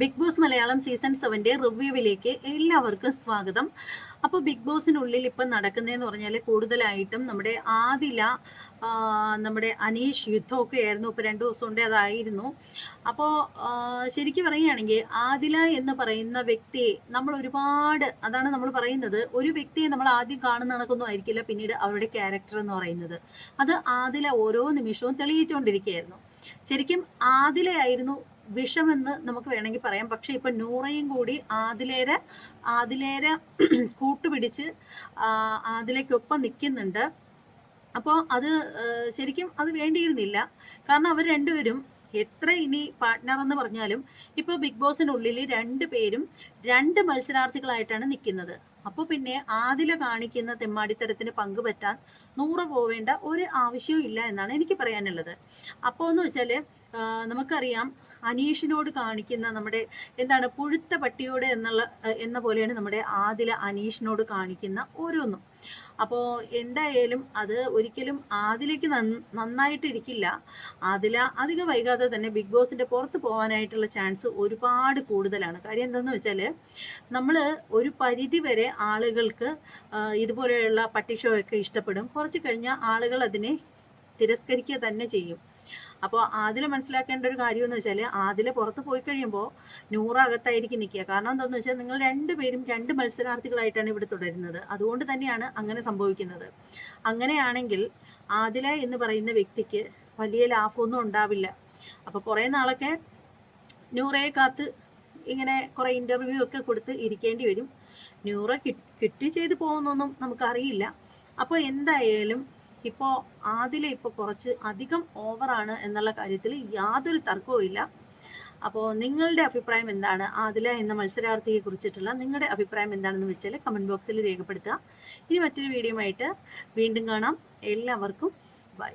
Big Boss Malayalam season സെവന്റെ റിവ്യൂവിലേക്ക് എല്ലാവർക്കും സ്വാഗതം. അപ്പോൾ ബിഗ് ബോസിനുള്ളിൽ ഇപ്പം നടക്കുന്നതെന്ന് പറഞ്ഞാൽ കൂടുതലായിട്ടും നമ്മുടെ ആദില നമ്മുടെ അനീഷ് യുദ്ധമൊക്കെ ആയിരുന്നു ഇപ്പോൾ രണ്ട് ദിവസം കൊണ്ട് അതായിരുന്നു. അപ്പോൾ ശരിക്കും പറയുകയാണെങ്കിൽ ആദില എന്ന് പറയുന്ന വ്യക്തിയെ നമ്മൾ ഒരുപാട് അതാണ് നമ്മൾ പറയുന്നത് ഒരു വ്യക്തിയെ നമ്മൾ ആദ്യം കാണുന്ന കണക്കൊന്നും ആയിരിക്കില്ല പിന്നീട് അവരുടെ ക്യാരക്ടർ എന്ന് പറയുന്നത്. അത് ആദില ഓരോ നിമിഷവും തെളിയിച്ചുകൊണ്ടിരിക്കുകയായിരുന്നു. ശരിക്കും ആദിലയായിരുന്നു വിഷമെന്ന് നമുക്ക് വേണമെങ്കിൽ പറയാം. പക്ഷേ ഇപ്പം നൂറയും കൂടി ആതിലേര ആതിലേര കൂട്ടുപിടിച്ച് ആദിലേക്കൊപ്പം നിൽക്കുന്നുണ്ട്. അപ്പോൾ അത് ശരിക്കും അത് വേണ്ടിയിരുന്നില്ല. കാരണം അവർ രണ്ടുപേരും എത്ര ഇനി പാർട്ട്ണർ എന്ന് പറഞ്ഞാലും ഇപ്പോൾ ബിഗ് ബോസിനുള്ളിൽ രണ്ട് പേരും രണ്ട് മത്സരാർത്ഥികളായിട്ടാണ് നിൽക്കുന്നത്. അപ്പോൾ പിന്നെ ആദില കാണിക്കുന്ന തെമ്മാടിത്തരത്തിന് പങ്കുപറ്റാൻ നൂറ് പോവേണ്ട ഒരു ആവശ്യവും ഇല്ല എന്നാണ് എനിക്ക് പറയാനുള്ളത്. അപ്പോൾ എന്ന് വെച്ചാൽ നമുക്കറിയാം അനീഷിനോട് കാണിക്കുന്ന നമ്മുടെ എന്താണ് പുഴുത്ത പട്ടിയോട് എന്നുള്ള എന്ന പോലെയാണ് നമ്മുടെ ആദില അനീഷിനോട് കാണിക്കുന്ന ഓരോന്നും. അപ്പോ എന്തായാലും അത് ഒരിക്കലും ആദിലേക്ക് നന്ന നന്നായിട്ടിരിക്കില്ല. ആദില അധികം വൈകാതെ തന്നെ ബിഗ് ബോസിന്റെ പുറത്ത് പോകാനായിട്ടുള്ള ചാൻസ് ഒരുപാട് കൂടുതലാണ്. കാര്യം എന്താണെന്ന് വെച്ചാൽ നമ്മൾ ഒരു പരിധി വരെ ആളുകൾക്ക് ഇതുപോലെയുള്ള പട്ടി ഷോ ഒക്കെ ഇഷ്ടപ്പെടും. കുറച്ച് കഴിഞ്ഞാൽ ആളുകൾ അതിനെ തിരസ്കരിക്കുക തന്നെ ചെയ്യും. അപ്പോൾ ആദില മനസ്സിലാക്കേണ്ട ഒരു കാര്യം എന്ന് വെച്ചാൽ ആദില പുറത്ത് പോയി കഴിയുമ്പോൾ നൂറ് അകത്തായിരിക്കും നിൽക്കുക. കാരണം എന്താണെന്ന് വെച്ചാൽ നിങ്ങൾ രണ്ടുപേരും രണ്ട് മത്സരാർത്ഥികളായിട്ടാണ് ഇവിടെ തുടരുന്നത്. അതുകൊണ്ട് തന്നെയാണ് അങ്ങനെ സംഭവിക്കുന്നത്. അങ്ങനെയാണെങ്കിൽ ആദില എന്ന് പറയുന്ന വ്യക്തിക്ക് വലിയ ലാഭമൊന്നും ഉണ്ടാവില്ല. അപ്പോൾ കുറേ നാളൊക്കെ നൂറയെ കാത്ത് ഇങ്ങനെ കുറേ ഇന്റർവ്യൂ ഒക്കെ കൊടുത്ത് ഇരിക്കേണ്ടി വരും. ന്യൂറോ കിട്ട് ചെയ്ത് പോകുന്നൊന്നും നമുക്കറിയില്ല. അപ്പോൾ എന്തായാലും ഇപ്പോൾ ആദില ഇപ്പോൾ കുറച്ച് അധികം ഓവറാണ് എന്നുള്ള കാര്യത്തിൽ യാതൊരു തർക്കവും ഇല്ല. അപ്പോൾ നിങ്ങളുടെ അഭിപ്രായം എന്താണ്? ആദില എന്ന മത്സരാർത്ഥിയെ കുറിച്ചിട്ടുള്ള നിങ്ങളുടെ അഭിപ്രായം എന്താണെന്ന് വെച്ചാൽ കമന്റ് ബോക്സിൽ രേഖപ്പെടുത്തുക. ഇനി മറ്റൊരു വീഡിയോ ആയിട്ട് വീണ്ടും കാണാം. എല്ലാവർക്കും ബൈ